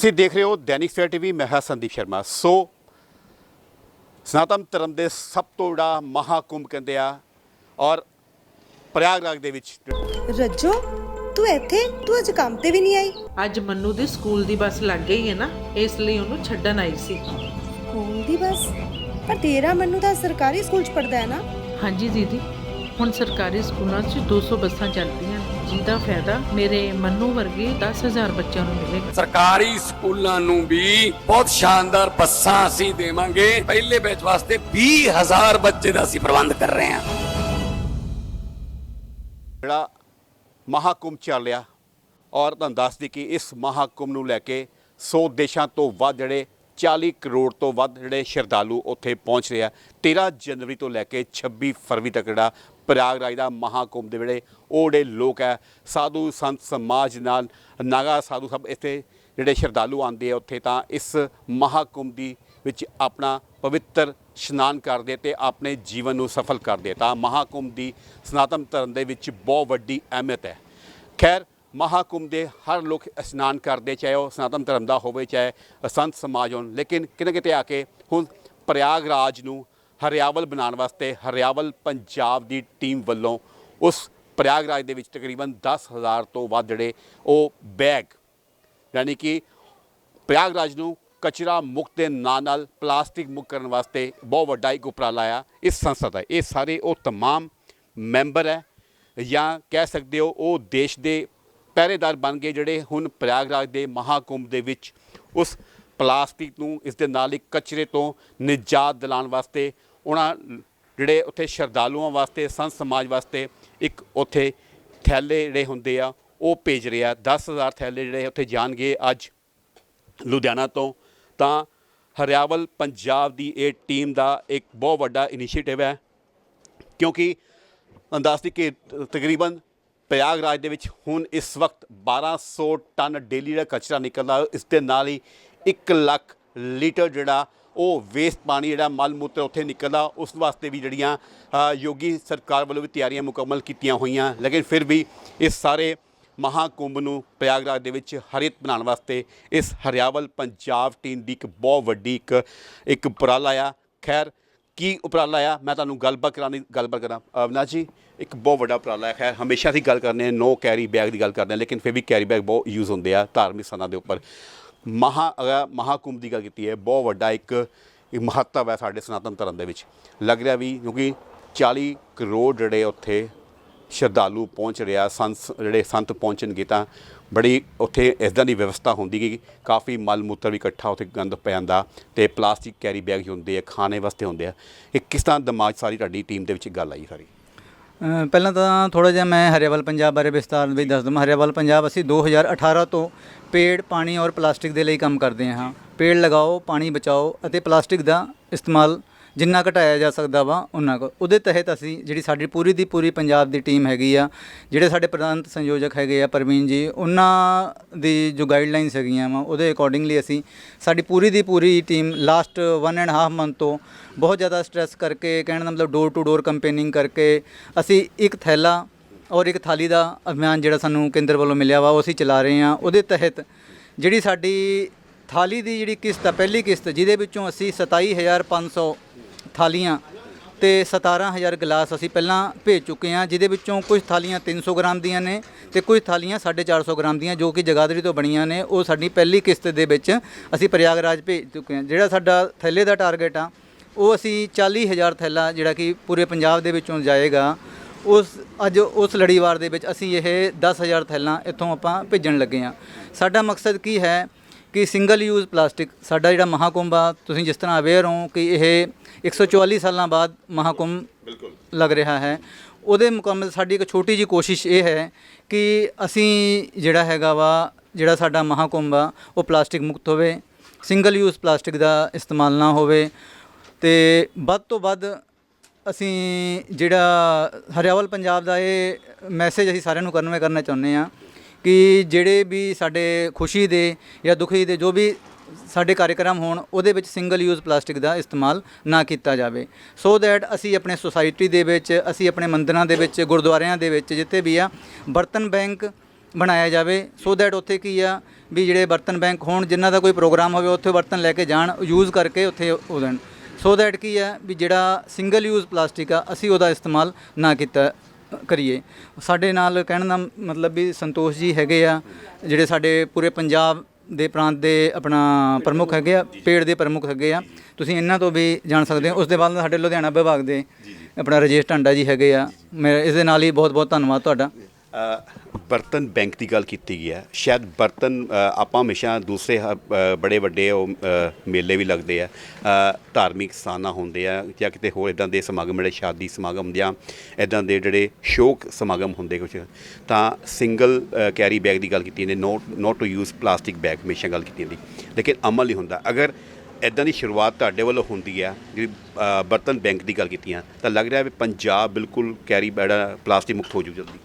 ਤੁਸੀਂ ਦੇਖ ਰਹੇ ਹੋ ਦੈਨਿਕ ਸਵੇਰਾ ਟੀਵੀ ਮੈਂ ਹਾਂ ਸੰਦੀਪ ਸ਼ਰਮਾ। ਸੋ ਸਨਾਤਨ ਧਰਮ ਦੇ ਸਭ ਤੋਂ ਜਿਹੜਾ ਮਹਾਕੁੰਭ ਕਹਿੰਦੇ ਆ ਔਰ ਪ੍ਰਯਾਗਰਾਜ ਦੇ ਵਿੱਚ ਰੱਜੋ ਤੂੰ ਇੱਥੇ ਤੂੰ ਅੱਜ ਕੰਮ ਤੇ ਵੀ ਨਹੀਂ ਆਈ। ਅੱਜ ਮੰਨੂ ਦੀ ਸਕੂਲ ਦੀ ਬੱਸ ਲੱਗ ਗਈ ਹੈ ਨਾ ਇਸ ਲਈ ਉਹਨੂੰ ਛੱਡਣ ਆਈ ਸੀ। ਸਕੂਲ ਦੀ ਬਸ? ਪਰ ਤੇਰਾ ਮੈਨੂੰ ਤਾਂ ਸਰਕਾਰੀ ਸਕੂਲ ਚ ਪੜਦਾ ਹੈ ਨਾ। ਹਾਂਜੀ ਦੀਦੀ ਹੁਣ ਸਰਕਾਰੀ ਸਕੂਲਾਂ 'ਚ 200 ਬੱਸਾਂ ਚੱਲਦੀਆਂ ਜਿਹਦਾ ਫਾਇਦਾ ਮੇਰੇ ਮੰਨੂ ਵਰਗੇ 10000 ਬੱਚਿਆਂ ਨੂੰ ਮਿਲੇਗਾ। ਸਰਕਾਰੀ ਸਕੂਲਾਂ ਨੂੰ ਵੀ ਬਹੁਤ ਸ਼ਾਨਦਾਰ ਬੱਸਾਂ ਅਸੀਂ ਦੇਵਾਂਗੇ। ਪਹਿਲੇ ਬੈਚ ਵਾਸਤੇ 20000 ਬੱਚੇ ਦਾ ਅਸੀਂ ਪ੍ਰਬੰਧ ਕਰ ਰਹੇ ਹਾਂ। ਜਿਹੜਾ ਮਹਾਕੁੰਭ ਚੱਲ ਰਿਹਾ ਔਰ ਤੁਹਾਨੂੰ ਦੱਸ ਦਈਏ ਕਿ ਇਸ ਮਹਾਕੁੰਭ ਨੂੰ ਲੈ ਕੇ 100 ਦੇਸ਼ਾਂ ਤੋਂ ਵੱਧ ਜਿਹੜੇ 40 ਕਰੋੜ ਤੋਂ ਵੱਧ ਜਿਹੜੇ ਸ਼ਰਧਾਲੂ ਉੱਥੇ ਪਹੁੰਚ ਰਹੇ ਆ। 13 ਜਨਵਰੀ ਤੋਂ ਲੈ ਕੇ 26 ਫਰਵਰੀ ਤੱਕ ਜਿਹੜਾ ਪ੍ਰਯਾਗਰਾਜ ਦਾ ਮਹਾਕੁੰਭ ਦੇ ਵੇਲੇ ਉਹ ਜਿਹੜੇ ਲੋਕ ਹੈ ਸਾਧੂ ਸੰਤ ਸਮਾਜ ਨਾਲ ਨਾਗਾ ਸਾਧੂ ਸਭ ਇੱਥੇ ਜਿਹੜੇ ਸ਼ਰਧਾਲੂ ਆਉਂਦੇ ਆ ਉੱਥੇ ਤਾਂ ਇਸ ਮਹਾਕੁੰਭ ਦੀ ਵਿੱਚ ਆਪਣਾ ਪਵਿੱਤਰ ਇਸ਼ਨਾਨ ਕਰਦੇ ਤੇ ਆਪਣੇ ਜੀਵਨ ਨੂੰ ਸਫਲ ਕਰਦੇ ਤਾਂ ਮਹਾਕੁੰਭ ਦੀ ਸਨਾਤਨ ਧਰਮ ਦੇ ਵਿੱਚ ਬਹੁਤ ਵੱਡੀ ਅਹਿਮੀਅਤ ਹੈ ਖੈਰ ਮਹਾਕੁੰਭ ਦੇ ਹਰ ਲੋਕ ਇਸ਼ਨਾਨ ਕਰਦੇ ਚਾਹੇ ਉਹ ਸਨਾਤਨ ਧਰਮ ਦਾ ਹੋਵੇ ਚਾਹੇ ਸੰਤ ਸਮਾਜ ਹੋਣ ਲੇਕਿਨ ਕਿਤੇ ਕਿਤੇ ਆ ਕੇ ਹੁਣ ਪ੍ਰਯਾਗਰਾਜ ਨੂੰ ਹਰਿਆਵਲ ਬਣਾਉਣ ਵਾਸਤੇ ਹਰਿਆਵਲ ਪੰਜਾਬ ਦੀ ਟੀਮ ਵੱਲੋਂ ਉਸ ਪ੍ਰਯਾਗਰਾਜ ਦੇ ਵਿੱਚ ਤਕਰੀਬਨ 10000 ਤੋਂ ਵੱਧ ਜਿਹੜੇ ਉਹ ਬੈਗ ਯਾਨੀ ਕਿ ਪ੍ਰਯਾਗਰਾਜ ਨੂੰ ਕਚਰਾ ਮੁਕਤ ਦੇ ਨਾਂ ਨਾਲ ਪਲਾਸਟਿਕ ਮੁਕਤ ਕਰਨ ਵਾਸਤੇ ਬਹੁਤ ਵੱਡਾ ਇੱਕ ਉਪਰਾਲਾ ਆ ਇਸ ਸੰਸਥਾ ਦਾ ਇਹ ਸਾਰੇ ਉਹ तमाम ਮੈਂਬਰ ਹੈ ਜਾਂ ਕਹਿ ਸਕਦੇ ਹੋ ਉਹ ਦੇਸ਼ ਦੇ ਪਹਿਰੇਦਾਰ ਬਣ ਗਏ ਜਿਹੜੇ ਹੁਣ ਪ੍ਰਯਾਗਰਾਜ ਦੇ ਮਹਾਕੁੰਭ ਦੇ ਵਿੱਚ ਉਸ ਪਲਾਸਟਿਕ ਨੂੰ ਇਸ ਦੇ ਨਾਲ ਹੀ ਕਚਰੇ ਤੋਂ ਨਿਜਾਤ ਦਿਲਾਉਣ ਵਾਸਤੇ ਉਹਨਾਂ ਜਿਹੜੇ ਉੱਥੇ ਸ਼ਰਧਾਲੂਆਂ ਵਾਸਤੇ ਸੰਤ ਸਮਾਜ ਵਾਸਤੇ ਇੱਕ ਉੱਥੇ ਥੈਲੇ ਜਿਹੜੇ ਹੁੰਦੇ ਆ, ਉਹ ਭੇਜ ਰਿਹਾ 10000 ਥੈਲੇ ਜਿਹੜੇ ਉੱਥੇ ਜਾਣਗੇ ਅੱਜ ਲੁਧਿਆਣਾ ਤੋਂ। ਤਾਂ ਹਰਿਆਵਲ ਪੰਜਾਬ ਦੀ ਇਹ ਟੀਮ ਦਾ ਇੱਕ ਬਹੁਤ ਵੱਡਾ ਇਨੀਸ਼ੀਏਟਿਵ ਹੈ, ਕਿਉਂਕਿ ਅੰਦਾਜ਼ੀ ਕਿ ਤਕਰੀਬਨ ਪ੍ਰਯਾਗਰਾਜ ਦੇ ਵਿੱਚ ਹੁਣ ਇਸ ਵਕਤ 1200 ਟਨ ਡੇਲੀ ਦਾ ਕਚਰਾ ਨਿਕਲਦਾ ਇਸ ਦੇ ਨਾਲ ਹੀ 1 ਲੱਖ ਲੀਟਰ ਜਿਹੜਾ ਉਹ ਵੇਸਟ ਪਾਣੀ ਜਿਹੜਾ ਮਲ ਮੂਤਰ ਉੱਥੇ ਨਿਕਲਦਾ, ਉਸ ਵਾਸਤੇ ਵੀ ਜਿਹੜੀਆਂ ਯੋਗੀ ਸਰਕਾਰ ਵੱਲੋਂ ਵੀ ਤਿਆਰੀਆਂ ਮੁਕੰਮਲ ਕੀਤੀਆਂ ਹੋਈਆਂ। ਲੇਕਿਨ ਫਿਰ ਵੀ ਇਸ ਸਾਰੇ ਮਹਾਕੁੰਭ ਨੂੰ ਪ੍ਰਯਾਗਰਾਜ ਦੇ ਵਿੱਚ ਹਰਿਤ ਬਣਾਉਣ ਵਾਸਤੇ ਇਸ ਹਰਿਆਵਲ ਪੰਜਾਬ ਟੀਮ ਦੀ ਇੱਕ ਬਹੁਤ ਵੱਡੀ ਇੱਕ ਇੱਕ ਉਪਰਾਲਾ ਆ। ਖੈਰ, ਕੀ ਉਪਰਾਲਾ ਆ? ਮੈਂ ਤੁਹਾਨੂੰ ਗੱਲਬਾਤ ਕਰਾਉਣੀ ਗੱਲਬਾਤ ਕਰਾਂ। ਅਵਨਾਸ਼ ਜੀ, ਇੱਕ ਬਹੁਤ ਵੱਡਾ ਉਪਰਾਲਾ ਹੈ। ਖੈਰ, ਹਮੇਸ਼ਾ ਅਸੀਂ ਗੱਲ ਕਰਨੇ ਨੋ ਕੈਰੀ ਬੈਗ ਦੀ ਗੱਲ ਕਰਦੇ ਹਾਂ, ਲੇਕਿਨ ਫਿਰ ਵੀ ਕੈਰੀ ਬੈਗ ਬਹੁਤ ਯੂਜ਼ ਹੁੰਦੇ ਆ ਧਾਰਮਿਕ ਸਥਾਨਾਂ ਦੇ ਉੱਪਰ। ਮਹਾ ਅਗਰ ਮਹਾਕੁੰਭ ਦੀ ਗੱਲ ਕੀਤੀ ਹੈ, ਬਹੁਤ ਵੱਡਾ ਇੱਕ ਇੱਕ ਮਹੱਤਵ ਹੈ ਸਾਡੇ ਸਨਾਤਨ ਧਰਮ ਦੇ ਵਿੱਚ। ਲੱਗ ਰਿਹਾ ਵੀ ਕਿਉਂਕਿ 40 ਕਰੋੜ ਜਿਹੜੇ ਉੱਥੇ ਸ਼ਰਧਾਲੂ ਪਹੁੰਚ ਰਿਹਾ ਸੰਤ ਜਿਹੜੇ ਸੰਤ ਪਹੁੰਚਣਗੇ ਤਾਂ ਬੜੀ ਉੱਥੇ ਇਸਦਾਂ ਦੀ ਵਿਵਸਥਾ ਹੁੰਦੀ ਕਿ ਕਾਫੀ ਮਲ ਮੂਤਰ ਵੀ ਇਕੱਠਾ ਉੱਥੇ ਗੰਦ ਪੈ ਜਾਂਦਾ ਤੇ ਪਲਾਸਟਿਕ ਕੈਰੀ ਬੈਗ ਹੁੰਦੇ ਆ, ਖਾਣੇ ਵਾਸਤੇ ਹੁੰਦੇ ਆ। ਇਹ ਕਿਸ ਤਰ੍ਹਾਂ ਦਿਮਾਗ 'ਚ ਸਾਰੀ ਤੁਹਾਡੀ ਟੀਮ ਦੇ ਵਿੱਚ ਗੱਲ ਆਈ ਸਾਰੀ? ਪਹਿਲਾਂ ਤਾਂ ਥੋੜਾ ਜਿਹਾ ਮੈਂ ਹਰਿਆਵਲ ਪੰਜਾਬ ਬਾਰੇ ਵਿਸਤਾਰ ਵਿੱਚ ਦੱਸ ਦਵਾਂ। ਹਰਿਆਵਲ ਪੰਜਾਬ ਅਸੀਂ 2018 ਤੋਂ ਪੇੜ, ਪਾਣੀ ਔਰ ਪਲਾਸਟਿਕ ਦੇ ਲਈ ਕੰਮ ਕਰਦੇ ਹਾਂ। ਪੇੜ ਲਗਾਓ, ਪਾਣੀ ਬਚਾਓ ਅਤੇ ਪਲਾਸਟਿਕ ਦਾ ਇਸਤੇਮਾਲ ਜਿੰਨਾ ਘਟਾਇਆ ਜਾ ਸਕਦਾ ਵਾ ਉਹਨਾਂ ਕੋ। ਉਹਦੇ ਤਹਿਤ ਅਸੀਂ ਜਿਹੜੀ ਸਾਡੀ ਪੂਰੀ ਦੀ ਪੂਰੀ ਪੰਜਾਬ ਦੀ ਟੀਮ ਹੈਗੀ ਆ, ਜਿਹੜੇ ਸਾਡੇ ਪ੍ਰਧਾਨ ਸੰਯੋਜਕ ਹੈਗੇ ਆ, ਪ੍ਰਵੀਨ ਜੀ ਉਹਨਾਂ ਦੀ ਜੋ ਗਾਈਡਲਾਈਨਸ ਹੈਗੀਆਂ ਵਾ, ਉਹਦੇ ਅਕੋਰਡਿੰਗਲੀ ਅਸੀਂ ਸਾਡੀ ਪੂਰੀ ਦੀ ਪੂਰੀ team last 1 and half month ਤੋਂ ਬਹੁਤ ਜ਼ਿਆਦਾ ਸਟ੍ਰੈਸ ਕਰਕੇ, ਕਹਿਣ ਦਾ ਮਤਲਬ ਡੋਰ ਟੂ ਡੋਰ ਕੰਪੇਨਿੰਗ ਕਰਕੇ ਅਸੀਂ ਇੱਕ ਥੈਲਾ ਔਰ ਇੱਕ ਥਾਲੀ ਦਾ ਅਭਿਆਨ ਜਿਹੜਾ ਸਾਨੂੰ ਕੇਂਦਰ ਵੱਲੋਂ ਮਿਲਿਆ ਵਾ, ਉਹ ਅਸੀਂ ਚਲਾ ਰਹੇ ਹਾਂ। ਉਹਦੇ ਤਹਿਤ ਜਿਹੜੀ ਸਾਡੀ ਥਾਲੀ ਦੀ ਜਿਹੜੀ ਕਿਸ਼ਤ ਆ, ਪਹਿਲੀ ਕਿਸ਼ਤ, ਜਿਹਦੇ ਵਿੱਚੋਂ ਅਸੀਂ 27500 ਥਾਲੀਆਂ ਤੇ 17000 ਗਲਾਸ ਅਸੀਂ ਪਹਿਲਾਂ ਭੇਜ ਚੁੱਕੇ ਹਾਂ, ਜਿਹਦੇ ਵਿੱਚੋਂ ਕੁਝ ਥਾਲੀਆਂ 300 ਗ੍ਰਾਮ ਦੀਆਂ ਨੇ ਤੇ ਕੁਝ ਥਾਲੀਆਂ 450 ਗ੍ਰਾਮ ਦੀਆਂ ਜੋ ਕਿ ਜਗਾਦਰੀ ਤੋਂ ਬਣੀਆਂ ਨੇ। ਉਹ ਸਾਡੀ ਪਹਿਲੀ ਕਿਸ਼ਤ ਦੇ ਵਿੱਚ ਅਸੀਂ ਪ੍ਰਯਾਗਰਾਜ ਭੇਜ ਚੁੱਕੇ ਹਾਂ। ਜਿਹੜਾ ਸਾਡਾ ਥੈਲੇ ਦਾ ਟਾਰਗੇਟ ਆ, ਉਹ ਅਸੀਂ 40000 ਥੈਲਾ ਜਿਹੜਾ ਕਿ ਪੂਰੇ ਪੰਜਾਬ ਦੇ ਵਿੱਚੋਂ ਜਾਏਗਾ, ਉਸ ਅੱਜ ਉਸ ਲੜੀਵਾਰ ਦੇ ਵਿੱਚ ਅਸੀਂ ਇਹ 10000 ਥੈਲਾਂ ਇੱਥੋਂ ਆਪਾਂ ਭੇਜਣ ਲੱਗੇ ਹਾਂ। ਸਾਡਾ ਮਕਸਦ ਕੀ ਹੈ ਕਿ ਸਿੰਗਲ ਯੂਜ਼ ਪਲਾਸਟਿਕ ਸਾਡਾ ਜਿਹੜਾ ਮਹਾਕੁੰਭ ਆ ਤੁਸੀਂ ਜਿਸ ਤਰ੍ਹਾਂ ਅਵੇਅਰ ਹੋ ਕਿ ਇਹ 144 ਸਾਲਾਂ ਬਾਅਦ ਮਹਾਕੁੰਭ ਬਿਲਕੁਲ। ਲੱਗ ਰਿਹਾ ਹੈ ਉਹਦੇ ਮੁਕੰਮਲ ਸਾਡੀ ਇੱਕ ਛੋਟੀ ਜੀ ਕੋਸ਼ਿਸ਼ ਇਹ ਹੈ ਕਿ ਅਸੀਂ ਜਿਹੜਾ ਹੈਗਾ ਵਾ ਜਿਹੜਾ ਸਾਡਾ ਮਹਾਕੁੰਭ ਆ ਉਹ ਪਲਾਸਟਿਕ ਮੁਕਤ ਹੋਵੇ ਸਿੰਗਲ ਯੂਜ਼ ਪਲਾਸਟਿਕ ਦਾ ਇਸਤੇਮਾਲ ਨਾ ਹੋਵੇ ਤੇ ਵੱਧ ਤੋਂ ਵੱਧ ਅਸੀਂ ਜਿਹੜਾ ਹਰਿਆਵਲ ਪੰਜਾਬ ਦਾ ਇਹ ਮੈਸੇਜ ਅਸੀਂ ਸਾਰਿਆਂ ਨੂੰ ਕਨਵੇ ਕਰਨਾ ਚਾਹੁੰਦੇ ਆ ਕਿ ਜਿਹੜੇ ਵੀ ਸਾਡੇ ਖੁਸ਼ੀ ਦੇ ਜਾਂ ਦੁਖੀ ਦੇ ਜੋ ਵੀ ਸਾਡੇ ਕਾਰਜਕ੍ਰਮ ਹੋਣ, ਉਹਦੇ ਵਿੱਚ ਸਿੰਗਲ ਯੂਜ਼ ਪਲਾਸਟਿਕ ਦਾ ਇਸਤੇਮਾਲ ਨਾ ਕੀਤਾ ਜਾਵੇ। ਸੋ ਦੈਟ ਅਸੀਂ ਆਪਣੇ ਸੁਸਾਇਟੀ ਦੇ ਵਿੱਚ, ਅਸੀਂ ਆਪਣੇ ਮੰਦਰਾਂ ਦੇ ਵਿੱਚ, ਗੁਰਦੁਆਰਿਆਂ ਦੇ ਵਿੱਚ ਜਿੱਥੇ ਵੀ ਆ, ਬਰਤਨ ਬੈਂਕ ਬਣਾਇਆ ਜਾਵੇ। ਸੋ ਦੈਟ ਉੱਥੇ ਕੀ ਆ ਵੀ ਜਿਹੜੇ ਬਰਤਨ ਬੈਂਕ ਹੋਣ, ਜਿਨ੍ਹਾਂ ਦਾ ਕੋਈ ਪ੍ਰੋਗਰਾਮ ਹੋਵੇ, ਉੱਥੇ ਬਰਤਨ ਲੈ ਕੇ ਜਾਣ ਯੂਜ਼ ਕਰਕੇ ਉੱਥੇ ਉਹ ਦੇਣ। ਸੋ ਦੈਟ ਕੀ ਆ ਵੀ ਜਿਹੜਾ ਸਿੰਗਲ ਯੂਜ਼ ਪਲਾਸਟਿਕ ਆ, ਅਸੀਂ ਉਹਦਾ ਇਸਤੇਮਾਲ ਨਾ ਕੀਤਾ ਕਰੀਏ। ਸਾਡੇ ਨਾਲ ਕਹਿਣ ਦਾ ਮਤਲਬ ਵੀ ਸੰਤੋਸ਼ ਜੀ ਹੈਗੇ ਆ ਜਿਹੜੇ ਸਾਡੇ ਪੂਰੇ ਪੰਜਾਬ ਦੇ ਪ੍ਰਾਂਤ ਦੇ ਆਪਣਾ ਪ੍ਰਮੁੱਖ ਹੈਗੇ ਆ ਪੇੜ ਦੇ ਪ੍ਰਮੁੱਖ ਹੈਗੇ ਆ। ਤੁਸੀਂ ਇਹਨਾਂ ਤੋਂ ਵੀ ਜਾਣ ਸਕਦੇ ਹੋ। ਉਸ ਦੇ ਬਾਅਦ ਸਾਡੇ ਲੁਧਿਆਣਾ ਵਿਭਾਗ ਦੇ ਆਪਣਾ ਰਜੇਸ਼ ਟਾਂਡਾ ਜੀ ਹੈਗੇ ਆ। ਮੈਂ ਇਸ ਦੇ ਨਾਲ ਹੀ ਬਹੁਤ ਬਹੁਤ ਧੰਨਵਾਦ ਤੁਹਾਡਾ। ਬਰਤਨ ਬੈਂਕ ਦੀ ਗੱਲ ਕੀਤੀ ਗਈ ਹੈ। ਸ਼ਾਇਦ ਬਰਤਨ ਆਪਾਂ ਹਮੇਸ਼ਾ ਦੂਸਰੇ ਹ- ਬੜੇ ਵੱਡੇ ਉਹ ਮੇਲੇ ਵੀ ਲੱਗਦੇ ਆ। ਧਾਰਮਿਕ ਸਥਾਨਾਂ ਹੁੰਦੇ ਆ ਜਾਂ ਕਿਤੇ ਹੋਰ ਇਦਾਂ ਦੇ ਸਮਾਗਮ ਜਿਹੜੇ ਸ਼ਾਦੀ ਸਮਾਗਮ ਜਾਂ ਇਦਾਂ ਦੇ ਜਿਹੜੇ ਸ਼ੋਕ ਸਮਾਗਮ ਹੁੰਦੇ ਕੁਝ ਤਾਂ ਸਿੰਗਲ ਕੈਰੀ ਬੈਗ ਦੀ ਗੱਲ ਕੀਤੀ ਨੇ not not to use plastic bag ਹਮੇਸ਼ਾ ਗੱਲ ਕੀਤੀ ਜਾਂਦੀ। ਲੇਕਿਨ ਅਮਲ ਨਹੀਂ ਹੁੰਦਾ। ਅਗਰ ਇਦਾਂ ਦੀ ਸ਼ੁਰੂਆਤ ਤੁਹਾਡੇ ਵੱਲੋਂ ਹੁੰਦੀ ਹੈ ਜਿਹੜੀ ਬਰਤਨ ਬੈਂਕ ਦੀ ਗੱਲ ਕੀਤੀ ਆ, ਤਾਂ ਲੱਗ ਰਿਹਾ ਵੀ ਪੰਜਾਬ ਬਿਲਕੁਲ ਕੈਰੀ ਬੈਗ ਪਲਾਸਟਿਕ ਮੁਕਤ ਹੋ ਜੂ ਜਲਦੀ।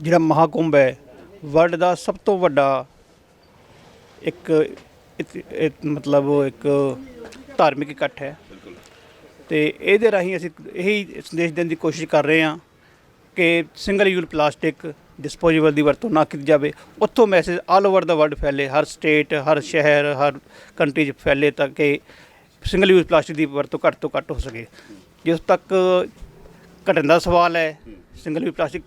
ਜਿਹੜਾ ਮਹਾਕੁੰਭ ਹੈ ਵਰਲਡ ਦਾ ਸਭ ਤੋਂ ਵੱਡਾ ਇੱਕ ਇਤ- ਮਤਲਬ ਉਹ ਇੱਕ ਧਾਰਮਿਕ ਇਕੱਠ ਹੈ। ਤੇ ਇਹਦੇ ਰਾਹੀਂ ਅਸੀਂ ਇਹੀ ਸੰਦੇਸ਼ ਦੇਣ ਦੀ ਕੋਸ਼ਿਸ਼ ਕਰ ਰਹੇ ਹਾਂ ਕਿ ਸਿੰਗਲ ਯੂਜ਼ ਪਲਾਸਟਿਕ ਡਿਸਪੋਜ਼ੇਬਲ ਦੀ ਵਰਤੋਂ ਨਾ ਕੀਤੀ ਜਾਵੇ। ਉੱਥੋਂ message all over the world ਫੈਲੇ ਹਰ ਸਟੇਟ ਹਰ ਸ਼ਹਿਰ ਹਰ ਕੰਟਰੀ 'ਚ ਫੈਲੇ ਤਾਂ ਕਿ ਸਿੰਗਲ ਯੂਜ਼ ਪਲਾਸਟਿਕ ਦੀ ਵਰਤੋਂ ਘੱਟ ਤੋਂ ਘੱਟ ਹੋ ਸਕੇ। ਜਿਸ ਤੱਕ ਘਟਣ ਦਾ ਸਵਾਲ ਹੈ। ਸਿੰਗਲ ਵੀ ਪਲਾਸਟਿਕ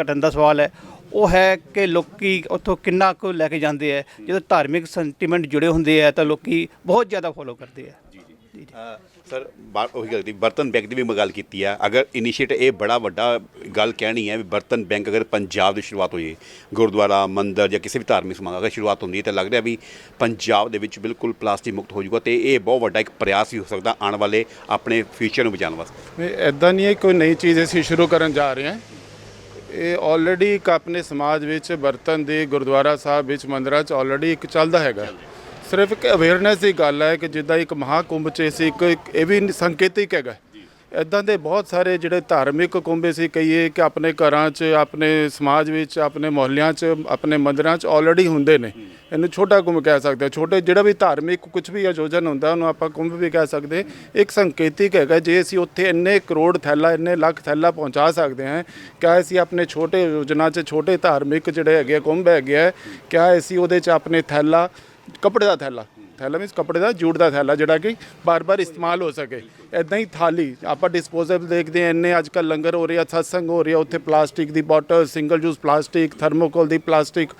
ਘਟਣ ਦਾ ਸਵਾਲ ਹੈ। ਉਹ ਹੈ ਕਿ ਲੋਕੀ ਉੱਥੋਂ ਕਿੰਨਾ ਕੁ ਲੈ ਕੇ ਜਾਂਦੇ ਹੈ। ਜਦੋਂ ਧਾਰਮਿਕ ਸੈਂਟੀਮੈਂਟ ਜੁੜੇ ਹੁੰਦੇ ਆ ਤਾਂ ਲੋਕੀ ਬਹੁਤ ਜ਼ਿਆਦਾ ਫੋਲੋ ਕਰਦੇ ਆ ਸਰ ਬਾਤ ਉਹੀ ਗੱਲ ਦੀ ਬਰਤਨ ਬੈਂਕ ਦੀ ਵੀ ਮੈਂ ਗੱਲ ਕੀਤੀ ਆ। ਅਗਰ ਇਨੀਸ਼ੀਏਟਿਵ ਇਹ ਬੜਾ ਵੱਡਾ ਗੱਲ ਕਹਿਣੀ ਹੈ ਵੀ ਬਰਤਨ ਬੈਂਕ ਅਗਰ ਪੰਜਾਬ ਦੀ ਸ਼ੁਰੂਆਤ ਹੋ ਗੁਰਦੁਆਰਾ, ਮੰਦਿਰ ਜਾਂ ਕਿਸੇ ਵੀ ਧਾਰਮਿਕ ਸਮਾਗਮ, ਅਗਰ ਸ਼ੁਰੂਆਤ ਹੁੰਦੀ ਹੈ ਤਾਂ ਲੱਗ ਰਿਹਾ ਵੀ ਪੰਜਾਬ ਦੇ ਵਿੱਚ ਬਿਲਕੁਲ ਪਲਾਸਟਿਕ ਮੁਕਤ ਹੋ ਜਾਊਗਾ ਤੇ ਇਹ ਬਹੁਤ ਵੱਡਾ ਇੱਕ ਪ੍ਰਯਾਸ ਵੀ ਹੋ ਸਕਦਾ ਆਉਣ ਵਾਲੇ ਆਪਣੇ ਫਿਊਚਰ ਨੂੰ ਬਚਾਉਣ ਵਾਸਤੇ। ਨਹੀਂ ਐਦਾਂ ਨਹੀਂ ਹੈ ਕੋਈ ਨਈ ਚੀਜ਼ ਅਸੀਂ ਸ਼ੁਰੂ ਕਰਨ ਜਾ ਰਹੇ ਹਾਂ। ਇਹ ਆਲਰੇਡੀ ਇੱਕ ਆਪਣੇ ਸਮਾਜ ਵਿੱਚ ਬਰਤਨ ਦੇ ਗੁਰਦੁਆਰਾ ਸਾਹਿਬ ਵਿੱਚ ਮੰਦਰਾਂ 'ਚ ਆਲਰੇਡੀ ਇੱਕ ਚੱਲਦਾ ਹੈਗਾ। ਸਿਰਫ ਇੱਕ ਅਵੇਅਰਨੈਸ ਦੀ ਗੱਲ ਹੈ ਕਿ ਜਿੱਦਾਂ ਇੱਕ ਮਹਾਕੁੰਭ 'ਚ ਅਸੀਂ ਇੱਕ ਇਹ ਵੀ ਸੰਕੇਤਿਕ ਹੈਗਾ। ਇਦਾਂ ਦੇ ਬਹੁਤ ਸਾਰੇ ਜਿਹੜੇ ਧਾਰਮਿਕ ਕੁੰਭ ਅਸੀਂ ਕਹੀਏ ਕਿ ਆਪਣੇ ਘਰਾਂ 'ਚ ਆਪਣੇ ਸਮਾਜ ਵਿੱਚ ਆਪਣੇ ਮੁਹੱਲਿਆਂ 'ਚ ਆਪਣੇ ਮੰਦਿਰਾਂ 'ਚ ਆਲਰੇਡੀ ਹੁੰਦੇ ਨੇ। ਇਹਨੂੰ ਛੋਟਾ ਕੁੰਭ ਕਹਿ ਸਕਦੇ ਹਾਂ। ਛੋਟੇ ਜਿਹੜਾ ਵੀ ਧਾਰਮਿਕ ਕੁਝ ਵੀ ਆਯੋਜਨ ਹੁੰਦਾ ਉਹਨੂੰ ਆਪਾਂ ਕੁੰਭ ਵੀ ਕਹਿ ਸਕਦੇ ਇੱਕ ਸੰਕੇਤਿਕ ਹੈਗਾ ਜੇ ਅਸੀਂ ਉੱਥੇ ਇੰਨੇ ਕਰੋੜ ਥੈਲਾ ਇੰਨੇ ਲੱਖ ਥੈਲਾ ਪਹੁੰਚਾ ਸਕਦੇ ਹਾਂ ਕਿਆ ਅਸੀਂ ਆਪਣੇ ਛੋਟੇ ਯੋਜਨਾ 'ਚ ਛੋਟੇ ਧਾਰਮਿਕ ਜਿਹੜੇ ਹੈਗੇ ਕੁੰਭ ਹੈਗੇ ਆ ਕਿਆ ਅਸੀਂ ਉਹਦੇ 'ਚ ਆਪਣੇ ਥੈਲਾ ਕੱਪੜੇ ਦਾ ਥੈਲਾ। ਥੈਲਾ ਮੀਨਸ ਕੱਪੜੇ ਦਾ ਜੂੜ ਦਾ ਥੈਲਾ, ਜਿਹੜਾ ਕਿ ਬਾਰ-ਬਾਰ ਇਸਤੇਮਾਲ ਹੋ ਸਕੇ। ਐਦਾਂ ਹੀ ਥਾਲੀ, ਆਪਾਂ ਡਿਸਪੋਜ਼ੇਬਲ ਦੇਖਦੇ ਹਾਂ ਇੰਨੇ ਅੱਜ ਕੱਲ੍ਹ ਲੰਗਰ ਹੋ ਰਿਹਾ, ਸਤਸੰਗ ਹੋ ਰਿਹਾ, ਉੱਥੇ ਪਲਾਸਟਿਕ ਦੀ bottle single use plastic thermocol ਦੀ ਪਲਾਸਟਿਕ।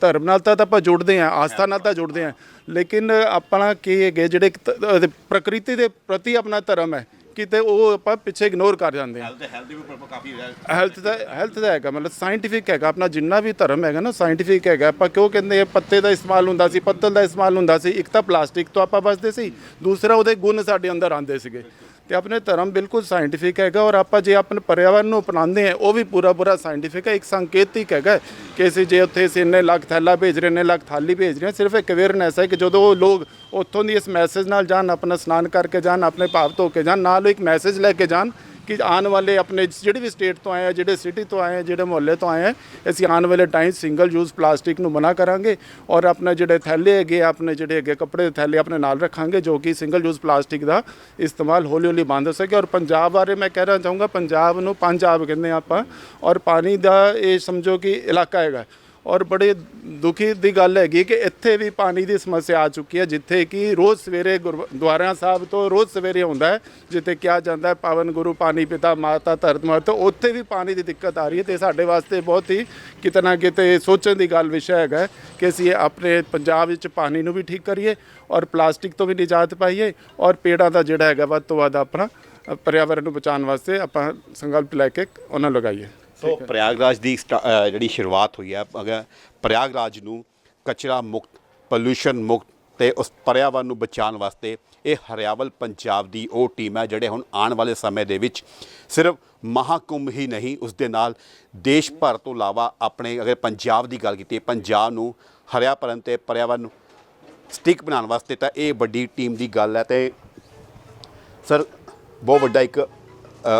ਧਰਮ ਨਾਲ ਤਾਂ ਆਪਾਂ ਜੁੜਦੇ ਹਾਂ, ਆਸਥਾ ਨਾਲ ਤਾਂ ਜੁੜਦੇ ਹਾਂ। ਲੇਕਿਨ ਆਪਣਾ ਕੀ ਹੈਗੇ, ਜਿਹੜੇ ਪ੍ਰਕਿਰਤੀ ਦੇ ਪ੍ਰਤੀ ਆਪਣਾ ਧਰਮ ਹੈ ਕਿਤੇ ਉਹ ਆਪਾਂ ਪਿੱਛੇ ਇਗਨੋਰ ਕਰ ਜਾਂਦੇ ਹਾਂ ਹੈਲਥ ਦੇ ਵੀ ਕਾਫੀ ਹੈਲਥ ਦਾ ਹੈਲਥ ਦਾ ਹੈਗਾ ਮਤਲਬ ਸਾਇੰਟੀਫਿਕ ਹੈਗਾ ਆਪਣਾ ਜਿੰਨਾ ਵੀ ਧਰਮ ਹੈਗਾ ਨਾ ਸਾਇੰਟੀਫਿਕ ਹੈਗਾ। ਆਪਾਂ ਕਿਉਂ ਕਹਿੰਦੇ ਆ ਪੱਤੇ ਦਾ ਇਸਤੇਮਾਲ ਹੁੰਦਾ ਸੀ ਪੱਤਲ ਦਾ ਇਸਤੇਮਾਲ ਹੁੰਦਾ ਸੀ ਇੱਕ ਤਾਂ ਪਲਾਸਟਿਕ ਤੋਂ ਆਪਾਂ ਬਚਦੇ ਸੀ ਦੂਸਰਾ ਉਹਦੇ ਗੁਣ ਸਾਡੇ ਅੰਦਰ ਆਉਂਦੇ ਸੀਗੇ। ਤੇ ਆਪਣੇ ਧਰਮ ਬਿਲਕੁਲ ਸਾਇੰਟੀਫਿਕ ਹੈਗਾ ਔਰ ਆਪਾਂ ਜੇ ਆਪਣੇ ਪਰਿਆਵਰਨ ਨੂੰ ਅਪਣਾਉਂਦੇ ਆ ਉਹ ਵੀ ਪੂਰਾ ਪੂਰਾ ਸਾਇੰਟੀਫਿਕ ਹੈ, ਇੱਕ ਸੰਕੇਤਿਕ ਹੈਗਾ। ਕਿ ਅਸੀਂ ਜੇ ਉੱਥੇ ਅਸੀਂ ਇੰਨੇ ਲੱਖ ਥੈਲਾ ਭੇਜ ਰਹੇ ਨੇ ਲੱਖ ਥਾਲੀ ਭੇਜ ਰਹੇ ਹਾਂ, ਸਿਰਫ ਇੱਕ ਅਵੇਅਰਨੈਸ ਹੈ ਕਿ ਜਦੋਂ ਉਹ ਲੋਕ ਉੱਥੋਂ ਦੀ ਇਸ ਮੈਸੇਜ ਨਾਲ ਜਾਣ, ਆਪਣਾ ਇਸ਼ਨਾਨ ਕਰਕੇ ਜਾਣ, ਆਪਣੇ ਭਾਵ ਧੋ ਕੇ ਜਾਣ, ਨਾਲ ਇੱਕ ਮੈਸੇਜ ਲੈ ਕੇ ਜਾਣ ਕਿ ਆਉਣ ਵਾਲੇ ਆਪਣੇ ਜਿਹੜੇ ਵੀ ਸਟੇਟ ਤੋਂ ਆਏ ਆ ਜਿਹੜੇ ਸਿਟੀ ਤੋਂ ਆਏ ਆ ਜਿਹੜੇ ਮੁਹੱਲੇ ਤੋਂ ਆਏ ਆ ਅਸੀਂ ਆਉਣ ਵਾਲੇ ਟਾਈਮ ਸਿੰਗਲ ਯੂਜ਼ ਪਲਾਸਟਿਕ ਨੂੰ ਮਨਾ ਕਰਾਂਗੇ ਔਰ ਆਪਣੇ ਜਿਹੜੇ ਥੈਲੇ ਹੈਗੇ ਆ, ਆਪਣੇ ਜਿਹੜੇ ਹੈਗੇ ਕੱਪੜੇ ਦੇ ਥੈਲੇ ਆਪਣੇ ਨਾਲ ਰੱਖਾਂਗੇ ਜੋ ਕਿ ਸਿੰਗਲ ਯੂਜ਼ ਪਲਾਸਟਿਕ ਦਾ ਇਸਤੇਮਾਲ ਹੌਲੀ ਹੌਲੀ ਬੰਦ ਹੋ ਸਕੇ। ਔਰ ਪੰਜਾਬ ਬਾਰੇ ਮੈਂ ਕਹਿਣਾ ਚਾਹੂੰਗਾ ਪੰਜਾਬ ਨੂੰ ਪੰਜਾਬ ਕਹਿੰਦੇ ਆ ਆਪਾਂ ਔਰ ਪਾਣੀ ਦਾ ਇਹ ਸਮਝੋ ਕਿ ਇਲਾਕਾ ਹੈਗਾ। ਔਰ ਬੜੇ ਦੁਖੀ ਦੀ ਗੱਲ ਹੈਗੀ ਕਿ ਇੱਥੇ ਵੀ ਪਾਣੀ ਦੀ ਸਮੱਸਿਆ ਆ ਚੁੱਕੀ ਹੈ, ਜਿੱਥੇ ਕਿ ਰੋਜ਼ ਸਵੇਰੇ ਗੁਰਦੁਆਰਿਆਂ ਸਾਹਿਬ ਤੋਂ ਰੋਜ਼ ਸਵੇਰੇ ਹੁੰਦਾ ਹੈ, ਜਿੱਥੇ ਕਿਹਾ ਜਾਂਦਾ ਹੈ, ਪਾਵਨ ਗੁਰੂ, ਪਾਣੀ ਪਿਤਾ, ਮਾਤਾ, ਧਰਤ ਮਾਤਾ ਉੱਥੇ ਵੀ ਪਾਣੀ ਦੀ ਦਿੱਕਤ ਆ ਰਹੀ ਹੈ ਤੇ ਸਾਡੇ ਵਾਸਤੇ ਬਹੁਤ ਹੀ ਕਿਤੇ ਨਾ ਕਿਤੇ ਸੋਚਣ ਦੀ ਗੱਲ ਵਿਸ਼ਾ ਹੈਗਾ ਕਿ ਅਸੀਂ ਆਪਣੇ ਪੰਜਾਬ ਵਿੱਚ ਪਾਣੀ ਨੂੰ ਵੀ ਠੀਕ ਕਰੀਏ ਔਰ ਪਲਾਸਟਿਕ ਤੋਂ ਵੀ ਨਿਜਾਤ ਪਾਈਏ ਔਰ ਪੇੜਾਂ ਦਾ ਜਿਹੜਾ ਹੈਗਾ ਵੱਧ ਤੋਂ ਵੱਧ ਆਪਣਾ ਪਰਿਆਵਰਨ ਨੂੰ ਬਚਾਉਣ ਵਾਸਤੇ ਆਪਾਂ ਸੰਕਲਪ ਲੈ ਕੇ ਉਹਨਾਂ ਲਗਾਈਏ। ਸੋ ਪ੍ਰਯਾਗਰਾਜ ਦੀ ਜਿਹੜੀ ਸ਼ੁਰੂਆਤ ਹੋਈ ਹੈ ਅਗਰ ਪ੍ਰਯਾਗਰਾਜ ਨੂੰ ਕਚਰਾ ਮੁਕਤ ਪੋਲੂਸ਼ਨ ਮੁਕਤ ਤੇ ਉਸ ਪਰਿਆਵਰਨ ਨੂੰ ਬਚਾਉਣ ਵਾਸਤੇ ਇਹ ਹਰਿਆਵਲ ਪੰਜਾਬ ਦੀ ਉਹ ਟੀਮ ਹੈ ਜਿਹੜੇ ਹੁਣ ਆਉਣ ਵਾਲੇ ਸਮੇਂ ਦੇ ਵਿੱਚ ਸਿਰਫ ਮਹਾਕੁੰਭ ਹੀ ਨਹੀਂ ਉਸ ਦੇ ਨਾਲ ਦੇਸ਼ ਭਰ ਤੋਂ ਇਲਾਵਾ ਆਪਣੇ ਅਗਰ ਪੰਜਾਬ ਦੀ ਗੱਲ ਕੀਤੀ ਪੰਜਾਬ ਨੂੰ ਹਰਿਆ ਭਰਨ ਤੇ ਪਰਿਆਵਰਨ ਨੂੰ ਸਟਿਕ ਬਣਾਉਣ ਵਾਸਤੇ ਤਾਂ ਇਹ ਵੱਡੀ ਟੀਮ ਦੀ ਗੱਲ ਹੈ ਤੇ ਸਰ ਬਹੁਤ ਵੱਡਾ ਇੱਕ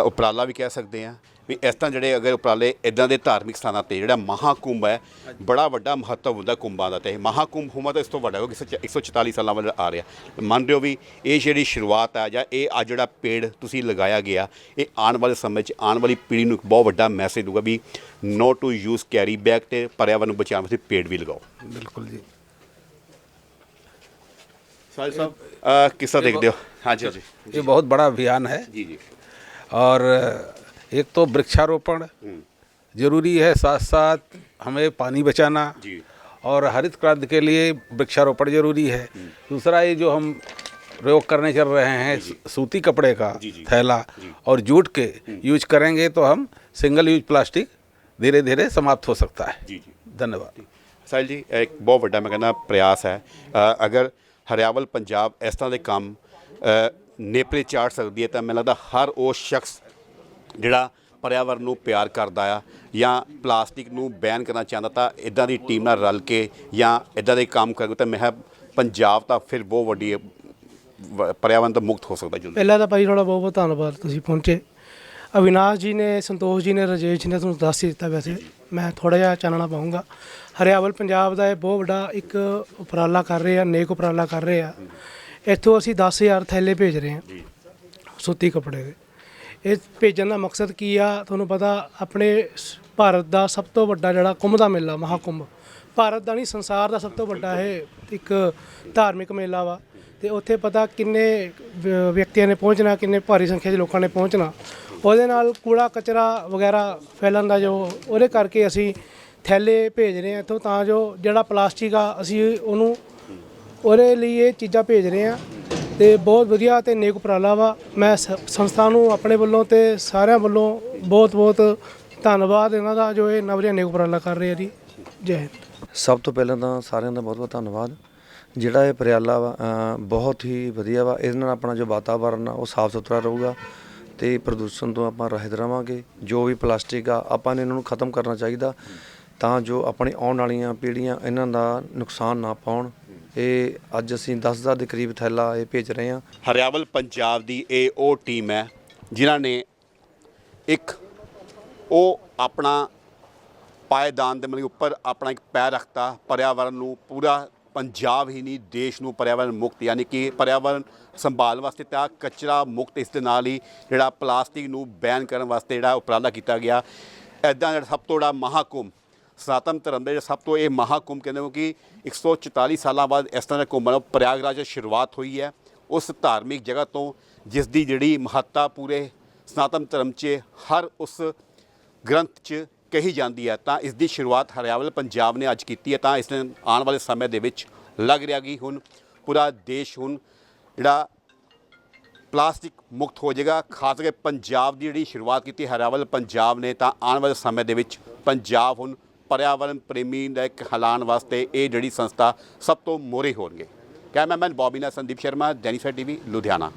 ਉਪਰਾਲਾ ਵੀ ਕਹਿ ਸਕਦੇ ਆ ਵੀ ਇਸ ਤਰ੍ਹਾਂ ਜਿਹੜੇ ਅਗਰ ਉਪਰਾਲੇ ਇਦਾਂ ਦੇ ਧਾਰਮਿਕ ਸਥਾਨਾਂ ਤੇ ਜਿਹੜਾ ਮਹਾਕੁੰਭ ਹੈ ਬੜਾ ਵੱਡਾ ਮਹੱਤਵ ਹੁੰਦਾ ਕੁੰਭਾਂ ਦਾ ਤੇ ਮਹਾਕੁੰਭ ਹੋਮਾ ਤਾਂ ਇਸ ਤੋਂ ਵੱਡਾ ਹੋ 144 ਸਾਲਾਂ ਵੱਲ ਆ ਰਿਹਾ। ਮੰਨ ਹੋ ਵੀ ਇਹ ਜਿਹੜੀ ਸ਼ੁਰੂਆਤ ਆ ਜਾਂ ਇਹ ਆ ਜਿਹੜਾ ਪੇੜ ਤੁਸੀਂ ਲਗਾਇਆ ਗਿਆ ਇਹ ਆਉਣ ਵਾਲੇ ਸਮੇਂ 'ਚ ਆਉਣ ਵਾਲੀ ਪੀੜ੍ਹੀ ਨੂੰ ਇੱਕ ਬਹੁਤ ਵੱਡਾ ਮੈਸੇਜ ਦਊਗਾ ਵੀ no to use carry bag ਤੇ ਪਰਿਆਵਰਨ ਨੂੰ ਬਚਾਉਣ ਵਾਸਤੇ ਪੇੜ ਵੀ ਲਗਾਓ। ਬਿਲਕੁਲ ਜੀ। ਸਾਹਿਬ ਸਾਹਿਬ ਕਿੱਸਾ ਦੇਖਦੇ ਹੋ? ਹਾਂਜੀ ਜੀ ਇਹ ਬਹੁਤ ਬੜਾ ਅਭਿਆਨ ਹੈ। ਜੀ ਜੀ। ਔਰ एक तो वृक्षारोपण जरूरी है साथ साथ हमें पानी बचाना जी। और हरित क्रांति के लिए वृक्षारोपण जरूरी है दूसरा ये जो हम प्रयोग करने चल रहे हैं सूती कपड़े का जी, जी। थैला और जूट के यूज करेंगे तो हम सिंगल यूज प्लास्टिक धीरे धीरे समाप्त हो सकता है जी, जी। धन्यवाद ਸਾਹਿਲ ਜੀ ਇਹ ਇੱਕ ਬਹੁਤ ਵੱਡਾ ਮੈਂ ਕਹਿੰਦਾ ਪ੍ਰਯਾਸ ਹੈ ਅ, ਅਗਰ ਹਰਿਆਵਲ ਪੰਜਾਬ ਇਸ ਤਰ੍ਹਾਂ ਦੇ ਕੰਮ ਅ, ਨੇਪਰੇ ਚਾੜ ਸਕਦੀ ਹੈ ਤਾਂ ਮੈਨੂੰ ਲੱਗਦਾ ਹਰ ਉਹ ਸ਼ਖਸ ਜਿਹੜਾ ਪਰਿਆਵਰਨ ਨੂੰ ਪਿਆਰ ਕਰਦਾ ਆ ਜਾਂ ਪਲਾਸਟਿਕ ਨੂੰ ਬੈਨ ਕਰਨਾ ਚਾਹੁੰਦਾ ਤਾਂ ਇਦਾਂ ਦੀ ਟੀਮ ਨਾਲ ਰਲ ਕੇ ਜਾਂ ਇਦਾਂ ਦੇ ਕੰਮ ਕਰੇ ਤਾਂ ਮੈਂ ਪੰਜਾਬ ਤਾਂ ਫਿਰ ਬਹੁਤ ਵੱਡੀ ਪਰਿਆਵਰਨ ਤੋਂ ਮੁਕਤ ਹੋ ਸਕਦਾ ਜਲਦੀ। ਪਹਿਲਾਂ ਤਾਂ ਭਾਈ ਤੁਹਾਡਾ ਬਹੁਤ ਬਹੁਤ ਧੰਨਵਾਦ ਤੁਸੀਂ ਪਹੁੰਚੇ। ਅਵਿਨਾਸ਼ ਜੀ ਨੇ ਸੰਤੋਸ਼ ਜੀ ਨੇ ਰਾਜੇਸ਼ ਜੀ ਨੇ ਤੁਹਾਨੂੰ ਦੱਸ ਹੀ ਦਿੱਤਾ ਵੈਸੇ। ਮੈਂ ਥੋੜਾ ਜਿਹਾ ਚਾਨਣਾ ਪਾਉਂਗਾ। ਹਰਿਆਵਲ ਪੰਜਾਬ ਦਾ ਇਹ ਬਹੁਤ ਵੱਡਾ ਇੱਕ ਉਪਰਾਲਾ ਕਰ ਰਹੇ ਆ ਨੇਕ ਉਪਰਾਲਾ ਕਰ ਰਹੇ ਆ। ਇੱਥੋਂ ਅਸੀਂ 10000 ਥੈਲੇ ਭੇਜ ਰਹੇ ਹਾਂ ਸੂਤੀ ਕੱਪੜੇ ਦੇ। ਇਹ ਭੇਜਣ ਦਾ ਮਕਸਦ ਕੀ ਆ? ਤੁਹਾਨੂੰ ਪਤਾ ਆਪਣੇ ਸ- ਭਾਰਤ ਦਾ ਸਭ ਤੋਂ ਵੱਡਾ ਜਿਹੜਾ ਕੁੰਭ ਦਾ ਮੇਲਾ, ਮਹਾਕੁੰਭ। ਭਾਰਤ ਦਾ ਨਹੀਂ, ਸੰਸਾਰ ਦਾ ਸਭ ਤੋਂ ਵੱਡਾ ਇਹ ਇੱਕ ਧਾਰਮਿਕ ਮੇਲਾ ਵਾ। ਤੇ ਉੱਥੇ ਪਤਾ ਕਿੰਨੇ ਵਿ- ਵਿਅਕਤੀਆਂ ਨੇ ਪਹੁੰਚਣਾ, ਕਿੰਨੇ ਭਾਰੀ ਸੰਖਿਆ 'ਚ ਲੋਕਾਂ ਨੇ ਪਹੁੰਚਣਾ। ਉਹਦੇ ਨਾਲ ਕੂੜਾ, ਕਚਰਾ ਵਗੈਰਾ ਫੈਲਣ ਦਾ ਜੋ, ਉਹਦੇ ਕਰਕੇ ਅਸੀਂ ਥੈਲੇ ਭੇਜ ਰਹੇ ਹਾਂ ਇੱਥੋਂ, ਤਾਂ ਜੋ ਜਿਹੜਾ ਪਲਾਸਟਿਕ ਆ, ਅਸੀਂ ਉਹਨੂੰ, ਉਹਦੇ ਲਈ ਇਹ ਚੀਜ਼ਾਂ ਭੇਜ ਰਹੇ ਆ ਤੇ ਬਹੁਤ ਵਧੀਆ ਤੇ ਨੇਕ ਉਪਰਾਲਾ ਵਾ। ਮੈਂ ਸ- ਸੰਸਥਾ ਨੂੰ ਆਪਣੇ ਵੱਲੋਂ ਤੇ ਸਾਰਿਆਂ ਵੱਲੋਂ ਬਹੁਤ ਬਹੁਤ ਧੰਨਵਾਦ। ਇਹਨਾਂ ਦਾ ਜੋ ਇਹ ਨਵਰੀਆ ਨੇਕ ਉਪਰਾਲਾ ਕਰ ਰਹੇ ਆ ਜੀ। ਜੈ ਹਿੰਦ। ਸਭ ਤੋਂ ਪਹਿਲਾਂ ਤਾਂ ਸਾਰਿਆਂ ਦਾ ਬਹੁਤ ਬਹੁਤ ਧੰਨਵਾਦ। ਜਿਹੜਾ ਇਹ ਪ੍ਰਿਆਲਾ ਵਾ ਅ, ਬਹੁਤ ਹੀ ਵਧੀਆ ਵਾ। ਇਹਦੇ ਨਾਲ ਆਪਣਾ ਜੋ ਵਾਤਾਵਰਨ ਆ ਉਹ ਸਾਫ਼ ਸੁਥਰਾ ਰਹੂਗਾ ਤੇ ਪ੍ਰਦੂਸ਼ਣ ਤੋਂ ਆਪਾਂ ਰਹਿਤ ਰਵਾਂਗੇ। ਜੋ ਵੀ ਪਲਾਸਟਿਕ ਆ ਆਪਾਂ ਨੇ ਇਹਨਾਂ ਨੂੰ ਖਤਮ ਕਰਨਾ ਚਾਹੀਦਾ ਤਾਂ ਜੋ ਆਪਣੀ ਆਉਣ ਵਾਲੀਆਂ ਪੀੜ੍ਹੀਆਂ ਇਹਨਾਂ ਦਾ ਨੁਕਸਾਨ ਨਾ ਪਾਉਣ। ਇਹ ਅੱਜ ਅਸੀਂ 10000 ਦੇ ਕਰੀਬ ਥੈਲਾ ਇਹ ਭੇਜ ਰਹੇ ਹਾਂ। ਹਰਿਆਵਲ ਪੰਜਾਬ ਦੀ ਇਹ ਉਹ ਟੀਮ ਹੈ, ਜਿਨ੍ਹਾਂ ਨੇ ਇੱਕ ਉਹ ਆਪਣਾ ਪਾਇਦਾਨ ਦੇ ਮਤਲਬ ਉੱਪਰ ਆਪਣਾ ਇੱਕ ਪੈਰ ਰੱਖਤਾ, ਪਰਿਆਵਰਨ ਨੂੰ ਪੂਰਾ ਪੰਜਾਬ ਹੀ ਨਹੀਂ, ਦੇਸ਼ ਨੂੰ ਪਰਿਆਵਰਨ ਮੁਕਤ, ਯਾਨੀ ਕਿ ਪਰਿਆਵਰਨ ਸੰਭਾਲ ਵਾਸਤੇ ਤਾਂ ਕਚਰਾ ਮੁਕਤ ਇਸ ਦੇ ਨਾਲ ਹੀ ਜਿਹੜਾ ਪਲਾਸਟਿਕ ਨੂੰ ਬੈਨ ਕਰਨ ਵਾਸਤੇ ਜਿਹੜਾ ਉਪਰਾਲਾ ਕੀਤਾ ਗਿਆ। ਐਦਾਂ ਜਿਹੜਾ ਸਭ ਤੋਂ ਵੱਡਾ ਮਹਾਕੁੰਭ ਸਨਾਤਨ ਧਰਮ ਦੇ ਸਭ ਤੋਂ ਇਹ ਮਹਾਕੁੰਭ ਕਹਿੰਦੇ ਹੋ ਕਿ 144 ਸਾਲਾਂ ਬਾਅਦ ਇਸ ਤਰ੍ਹਾਂ ਦਾ ਕੁੰਭ ਪ੍ਰਯਾਗਰਾਜ ਤੋਂ ਸ਼ੁਰੂਆਤ ਹੋਈ ਹੈ। ਉਸ ਧਾਰਮਿਕ ਜਗ੍ਹਾ ਤੋਂ ਜਿਸ ਦੀ ਜਿਹੜੀ ਮਹੱਤਤਾ ਪੂਰੇ ਸਨਾਤਨ ਧਰਮ 'ਚ ਹਰ ਉਸ ਗ੍ਰੰਥ 'ਚ ਕਹੀ ਜਾਂਦੀ ਹੈ, ਤਾਂ ਇਸ ਦੀ ਸ਼ੁਰੂਆਤ ਹਰਿਆਵਲ ਪੰਜਾਬ ਨੇ ਅੱਜ ਕੀਤੀ ਹੈ, ਤਾਂ ਇਸ ਨੇ ਆਉਣ ਵਾਲੇ ਸਮੇਂ ਦੇ ਵਿੱਚ ਲੱਗ ਰਿਹਾ ਕਿ ਹੁਣ ਪੂਰਾ ਦੇਸ਼ ਹੁਣ ਜਿਹੜਾ ਪਲਾਸਟਿਕ ਮੁਕਤ ਹੋ ਜਾਏਗਾ। ਖਾਸ ਕਰਕੇ ਪੰਜਾਬ ਦੀ ਜਿਹੜੀ ਸ਼ੁਰੂਆਤ ਕੀਤੀ ਹਰਿਆਵਲ ਪੰਜਾਬ ਨੇ, ਤਾਂ ਆਉਣ ਵਾਲੇ ਸਮੇਂ ਦੇ ਵਿੱਚ ਪੰਜਾਬ ਹੁਣ ਪਰਿਆਵਰਨ ਪ੍ਰੇਮੀ ਦਾ ਇੱਕ ਹਲਾਨ ਵਾਸਤੇ ਇਹ ਜਿਹੜੀ ਸੰਸਥਾ ਸਭ ਤੋਂ ਮੋਹਰੇ ਹੋਣਗੇ। ਕੈਮਰਾਮੈਨ ਬੌਬੀ ਨਾਲ ਸੰਦੀਪ ਸ਼ਰਮਾ ਦੈਨਿਕ ਟੀਵੀ, ਲੁਧਿਆਣਾ।